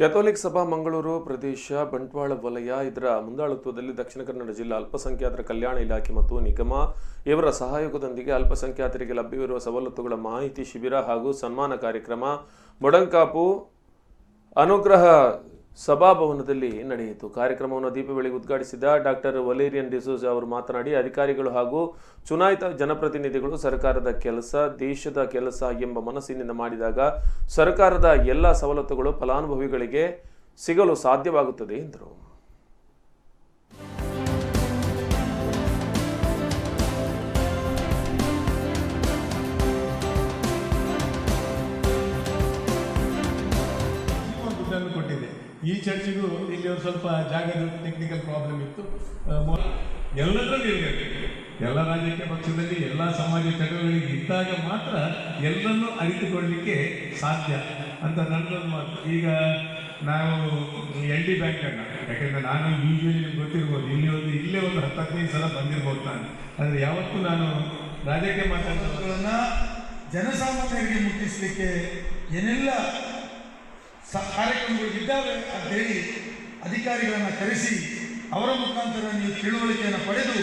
Catholic ಸಭಾ ಮಂಗಳೂರು ಪ್ರದೇಶ, ಬಂಟ್ವಾಳ ವಲಯ, ಇದರ ಮುಂದಾಳತ್ವದಲ್ಲಿ ದಕ್ಷಿಣ ಕನ್ನಡ ಜಿಲ್ಲಾ ಅಲ್ಪಸಂಖ್ಯಾತರ ಕಲ್ಯಾಣ ಇಲಾಖೆ ಮತ್ತು ನಿಗಮ ಇವರ ಸಹಯೋಗದೊಂದಿಗೆ ಅಲ್ಪಸಂಖ್ಯಾತರಿಗೆ ಲಭ್ಯವಿರುವ ಸವಲತ್ತುಗಳ ಮಾಹಿತಿ ಶಿಬಿರ ಹಾಗೂ ಸನ್ಮಾನ ಕಾರ್ಯಕ್ರಮ, ಮೊಡಂಕಾಪು, ಅನುಗ್ರಹ ಸಭಾಭವನದಲ್ಲಿ ನಡೆಯಿತು. ಕಾರ್ಯಕ್ರಮವನ್ನು ದೀಪ ಬೆಳಗ್ಗೆ ಉದ್ಘಾಟಿಸಿದ ಡಾಕ್ಟರ್ ವಲೇರಿಯನ್ ಡಿಸೋಜ ಅವರು ಮಾತನಾಡಿ, ಅಧಿಕಾರಿಗಳು ಹಾಗೂ ಚುನಾಯಿತ ಜನಪ್ರತಿನಿಧಿಗಳು ಸರ್ಕಾರದ ಕೆಲಸ, ದೇಶದ ಕೆಲಸ ಎಂಬ ಮನಸ್ಸಿನಿಂದ ಮಾಡಿದಾಗ ಸರ್ಕಾರದ ಎಲ್ಲ ಸವಲತ್ತುಗಳು ಫಲಾನುಭವಿಗಳಿಗೆ ಸಿಗಲು ಸಾಧ್ಯವಾಗುತ್ತದೆ ಎಂದರು. ಈ ಚರ್ಚಿಗೂ ಇಲ್ಲಿ ಒಂದು ಸ್ವಲ್ಪ ಜಾಗದ ಟೆಕ್ನಿಕಲ್ ಪ್ರಾಬ್ಲಮ್ ಇತ್ತು. ಎಲ್ಲರಲ್ಲೂ ಇರಬೇಕು ಎಲ್ಲ ರಾಜಕೀಯ ಪಕ್ಷದಲ್ಲಿ, ಎಲ್ಲ ಸಮಾಜ ಚಟುವಟಿಕೆ ಇದ್ದಾಗ ಮಾತ್ರ ಎಲ್ಲರನ್ನೂ ಅರಿತುಕೊಳ್ಳಲಿಕ್ಕೆ ಸಾಧ್ಯ ಅಂತ ನನ್ನದೊಂದು ಮಾತು ಈಗ ನಾವು ಎಲ್ ಡಿ ಬ್ಯಾಂಕನ್ನು ಯಾಕೆಂದರೆ ನಾನು ನಿಮ್ಗೆ ಗೊತ್ತಿರ್ಬೋದು, ಇಲ್ಲಿ ಒಂದು, ಇಲ್ಲೇ ಒಂದು ಹತ್ತು ಹದಿನೈದು ಸಲ ಬಂದಿರ್ಬೋದು ನಾನು. ಆದರೆ ಯಾವತ್ತೂ ನಾನು ರಾಜಕೀಯ ಮಾತಾಡೋದನ್ನು ಜನಸಾಮಾನ್ಯರಿಗೆ ಮುಟ್ಟಿಸಲಿಕ್ಕೆ ಏನೆಲ್ಲ ಕಾರ್ಯಕ್ರಮಗಳು ಇದ್ದಾವೆ ಅಂತ ಹೇಳಿ ಅಧಿಕಾರಿಗಳನ್ನು ಕರೆಸಿ ಅವರ ಮುಖಾಂತರ ನೀವು ತಿಳುವಳಿಕೆಯನ್ನು ಪಡೆದು